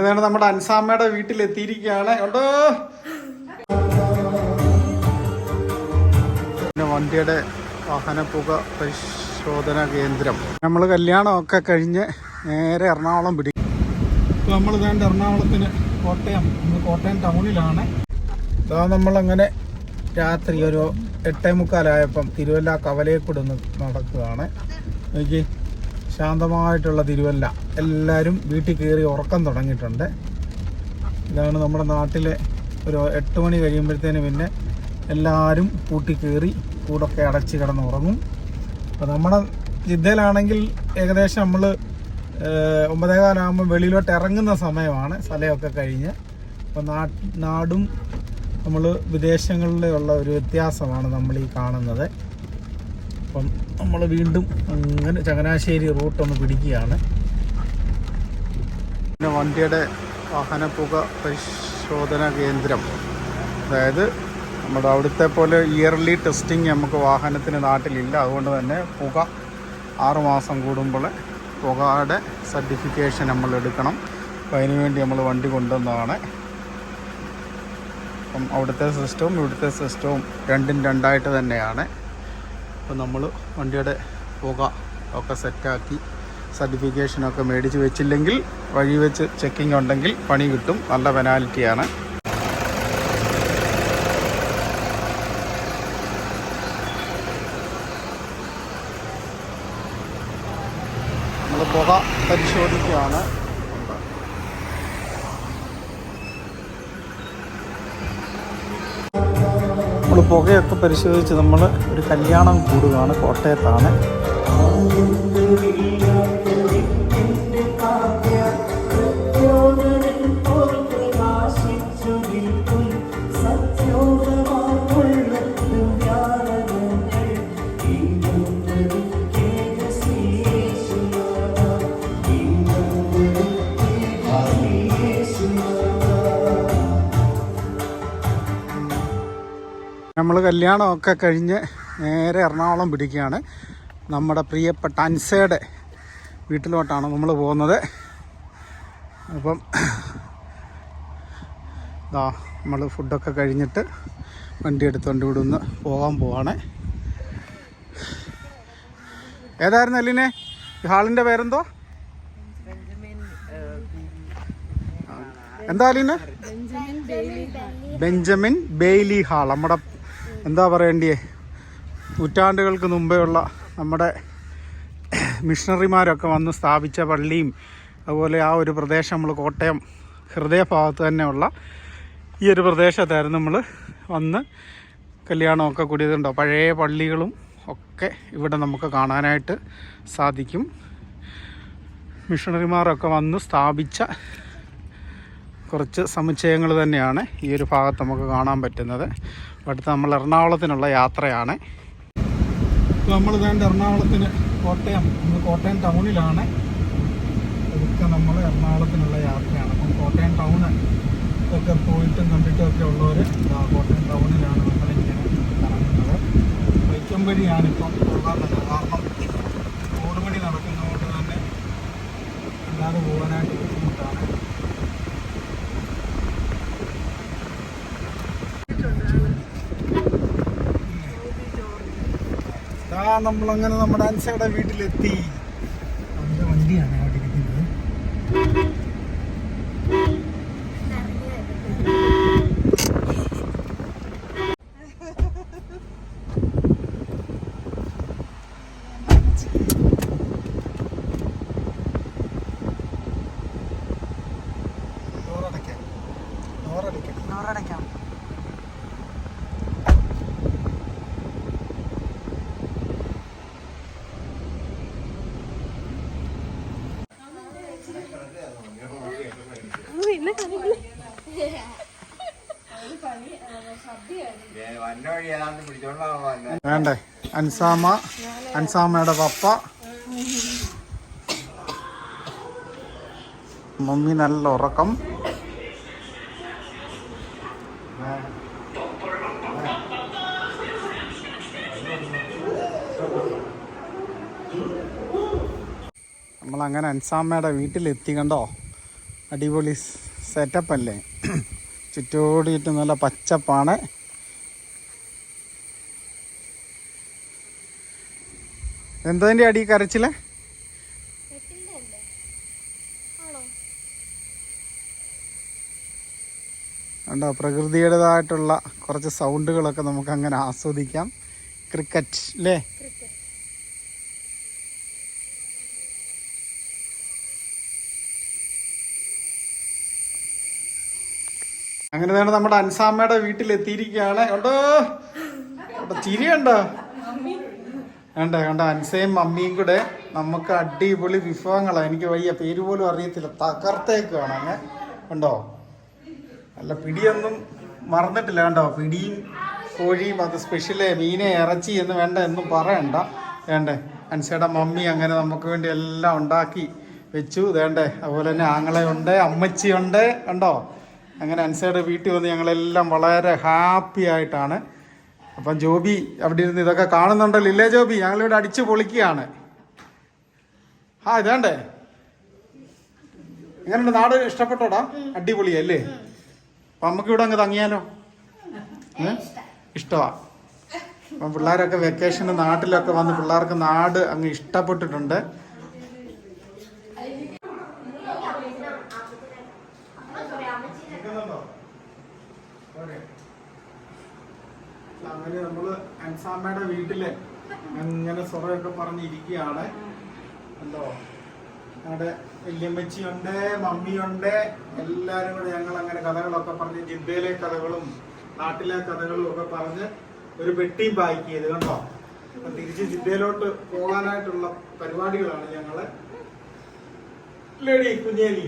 അങ്ങനെ തന്നെ നമ്മുടെ അൻസാമ്മയുടെ വീട്ടിൽ എത്തിയിരിക്കുകയാണ് ഉണ്ടോ? പിന്നെ വണ്ടിയുടെ വാഹനപ്പുക പരിശോധന കേന്ദ്രം. നമ്മൾ കല്യാണമൊക്കെ കഴിഞ്ഞ് നേരെ എറണാകുളം പിടിക്കും ഇപ്പോൾ നമ്മൾ വേണ്ട എറണാകുളത്തിന് കോട്ടയം. കോട്ടയം ടൗണിലാണ്. ഇതാ നമ്മളങ്ങനെ രാത്രി ഒരു എട്ടേ മുക്കാലായപ്പം തിരുവല്ല കവലയെക്കൂടെ ഒന്ന് നടക്കുകയാണ്. നോക്കി ശാന്തമായിട്ടുള്ള തിരുവല്ല. എല്ലാവരും വീട്ടിൽ കയറി ഉറക്കം തുടങ്ങിയിട്ടുണ്ട്. ഇതാണ് നമ്മുടെ നാട്ടിലെ ഒരു എട്ട് മണി കഴിയുമ്പോഴത്തേന് പിന്നെ എല്ലാവരും കൂട്ടി കയറി കൂടൊക്കെ അടച്ച് കിടന്ന് ഉറങ്ങും. അപ്പോൾ നമ്മുടെ ജിദ്ദയിലാണെങ്കിൽ ഏകദേശം നമ്മൾ ഒമ്പതേകാലാകുമ്പോൾ വെളിയിലോട്ട് ഇറങ്ങുന്ന സമയമാണ് സ്ഥലമൊക്കെ കഴിഞ്ഞ്. അപ്പോൾ നാടും നമ്മൾ വിദേശങ്ങളിലുള്ള ഒരു വ്യത്യാസമാണ് നമ്മൾ ഈ കാണുന്നത്. അപ്പം നമ്മൾ വീണ്ടും അങ്ങനെ ചങ്ങനാശ്ശേരി റൂട്ടൊന്ന് പിടിക്കുകയാണ്. പിന്നെ വണ്ടിയുടെ വാഹനപ്പുക പരിശോധന കേന്ദ്രം. അതായത് നമ്മുടെ അവിടുത്തെ പോലെ ഇയർലി ടെസ്റ്റിംഗ് നമുക്ക് വാഹനത്തിന് നാട്ടിലില്ല. അതുകൊണ്ട് തന്നെ പുക ആറുമാസം കൂടുമ്പോൾ പുകയുടെ സർട്ടിഫിക്കേഷൻ നമ്മൾ എടുക്കണം. അപ്പം അതിന് വേണ്ടി നമ്മൾ വണ്ടി കൊണ്ടുവന്നതാണ്. അപ്പം അവിടുത്തെ സിസ്റ്റവും ഇവിടുത്തെ സിസ്റ്റവും രണ്ടും രണ്ടായിട്ട് തന്നെയാണ്. അപ്പം നമ്മൾ വണ്ടിയുടെ പുക ഒക്കെ സെറ്റാക്കി സർട്ടിഫിക്കേഷനൊക്കെ മേടിച്ച് വെച്ചില്ലെങ്കിൽ വഴി വെച്ച് ചെക്കിംഗ് ഉണ്ടെങ്കിൽ പണി കിട്ടും. നല്ല പെനാൽറ്റിയാണ് നമ്മൾ പുക പരിശോധിക്കുകയാണ്. നമ്മൾ പുകയൊക്കെ പരിശോധിച്ച് നമ്മൾ ഒരു കല്യാണം കൂടുകയാണ് കോട്ടയത്താണ്. നമ്മൾ കല്യാണമൊക്കെ കഴിഞ്ഞ് നേരെ എറണാകുളം പിടിക്കുകയാണ്. നമ്മുടെ പ്രിയപ്പെട്ട അൻസയുടെ വീട്ടിലോട്ടാണ് നമ്മൾ പോകുന്നത്. അപ്പം ഇതാ നമ്മൾ ഫുഡൊക്കെ കഴിഞ്ഞിട്ട് വണ്ടി എടുത്തുകൊണ്ട് ഇവിടെ നിന്ന് പോകാൻ പോവാണ്. ഏതായിരുന്നു അല്ലിനെ? ഹാളിന്റെ പേരെന്തോ? എന്താ അലീന ബെഞ്ചമിൻ ബെയ്ലി ഹാൾ. നമ്മുടെ എന്താ പറയണ്ടേ നൂറ്റാണ്ടുകൾക്ക് മുമ്പേ ഉള്ള നമ്മുടെ മിഷണറിമാരൊക്കെ വന്ന് സ്ഥാപിച്ച പള്ളിയും അതുപോലെ ആ ഒരു പ്രദേശം നമ്മൾ കോട്ടയം ഹൃദയഭാഗത്ത് തന്നെയുള്ള ഈ ഒരു പ്രദേശത്തായിരുന്നു നമ്മൾ വന്ന് കല്യാണമൊക്കെ കൂടിയതുണ്ടോ? പഴയ പള്ളികളും ഒക്കെ ഇവിടെ നമുക്ക് കാണാനായിട്ട് സാധിക്കും. മിഷണറിമാരൊക്കെ വന്ന് സ്ഥാപിച്ച കുറച്ച് സമുച്ചയങ്ങൾ തന്നെയാണ് ഈ ഒരു ഭാഗത്ത് നമുക്ക് കാണാൻ പറ്റുന്നത്. അടുത്ത് നമ്മൾ എറണാകുളത്തിനുള്ള യാത്രയാണ്. നമ്മൾ വേണ്ട എറണാകുളത്തിന് കോട്ടയം നമ്മൾ കോട്ടയം ടൗണിലാണ്. ഇതൊക്കെ നമ്മൾ എറണാകുളത്തിനുള്ള യാത്രയാണ്. അപ്പം കോട്ടയം ടൗണ് ഒക്കെ പോയിട്ടും കണ്ടിട്ടും ഒക്കെ ഉള്ളവർ കോട്ടയം ടൗണിലാണ് നമ്മളിങ്ങനെ കറങ്ങുന്നത്. വൈക്കം വഴിയാണിപ്പം പോകാൻ കാരണം നമ്മളങ്ങനെ നമ്മുടെ അൻസയുടെ വീട്ടിലെത്തി. അവന്റെ വണ്ടിയാണ്. വേണ്ടേ? അൻസാമ അൻസാമയുടെ പപ്പ. മമ്മി നല്ല ഉറക്കം. നമ്മളങ്ങനെ അൻസാമ്മയുടെ വീട്ടിലെത്തി കണ്ടോ? അടിപൊളി സെറ്റപ്പ് അല്ലേ? ചുറ്റോടിയിട്ട് നല്ല പച്ചപ്പാണ്. എന്തതിന്റെ അടി കരച്ചിൽ? എട്ടിന്റെ അല്ലേ? ആണോ? ഉണ്ടോ പ്രകൃതിയുടേതായിട്ടുള്ള കുറച്ച് സൗണ്ടുകളൊക്കെ നമുക്ക് അങ്ങനെ ആസ്വദിക്കാം. ക്രിക്കറ്റ് അല്ലേ അങ്ങനെ തന്നെ നമ്മുടെ അൻസാമ്മയുടെ വീട്ടിലെത്തിയിരിക്കുകയാണ്. ഉണ്ടോ ചിരി ചിരിയുണ്ടോ വേണ്ട കണ്ട? അൻസയും മമ്മിയും കൂടെ നമുക്ക് അടിപൊളി വിഭവങ്ങളാണ് എനിക്ക് വയ്യ പേര് പോലും അറിയത്തില്ല. തകർത്തേക്കാണ് അങ്ങ് ഉണ്ടോ അല്ല പിടിയൊന്നും മറന്നിട്ടില്ല. കണ്ടോ? പിടിയും കോഴിയും അത് സ്പെഷ്യൽ മീനെ ഇറച്ചി എന്ന് വേണ്ട എന്നും പറയണ്ട. വേണ്ടേ? അൻസയുടെ മമ്മി അങ്ങനെ നമുക്ക് വേണ്ടി എല്ലാം ഉണ്ടാക്കി വെച്ചു. വേണ്ടേ? അതുപോലെ തന്നെ ആങ്ങളെ ഉണ്ട് അമ്മച്ചിയുണ്ട്. കണ്ടോ? അങ്ങനെ അൻസയുടെ വീട്ടിൽ വന്ന് ഞങ്ങളെല്ലാം വളരെ ഹാപ്പി ആയിട്ടാണ്. അപ്പം ജോബി അവിടെ ഇരുന്ന് ഇതൊക്കെ കാണുന്നുണ്ടല്ലോ ഇല്ലേ ജോബി? ഞങ്ങളിവിടെ അടിച്ച് പൊളിക്കുകയാണ്. ആ ഇതാണ്ടേ. എങ്ങനെയുണ്ട്? നാട് ഇഷ്ടപ്പെട്ടോടാ? അടിപൊളിയല്ലേ? അപ്പം നമുക്ക് ഇവിടെ അങ്ങ് തങ്ങിയാലോ? ഇഷ്ടമാ അപ്പം പിള്ളേരൊക്കെ വെക്കേഷന് നാട്ടിലൊക്കെ വന്ന് പിള്ളേർക്ക് നാട് അങ്ങ് ഇഷ്ടപ്പെട്ടിട്ടുണ്ട്. അങ്ങനെ നമ്മൾ അൻസാമ്മയുടെ വീട്ടിൽ അങ്ങനെ സ്വറയൊക്കെ പറഞ്ഞിരിക്കുകയാണ്. എന്തോ? ഞങ്ങളുടെ വല്യമ്മച്ചിയുണ്ട് മമ്മിയുണ്ട് എല്ലാരും കൂടെ ഞങ്ങൾ അങ്ങനെ കഥകളൊക്കെ പറഞ്ഞ് ജിദ്ദയിലെ കഥകളും നാട്ടിലെ കഥകളും ഒക്കെ പറഞ്ഞ് ഒരു പെട്ടിയും പാക്ക് ചെയ്ത് കണ്ടോ? അപ്പൊ തിരിച്ച് ജിദ്ദയിലോട്ട് പോകാനായിട്ടുള്ള പരിപാടികളാണ് ഞങ്ങൾ. ലേഡി കുഞ്ഞേലി.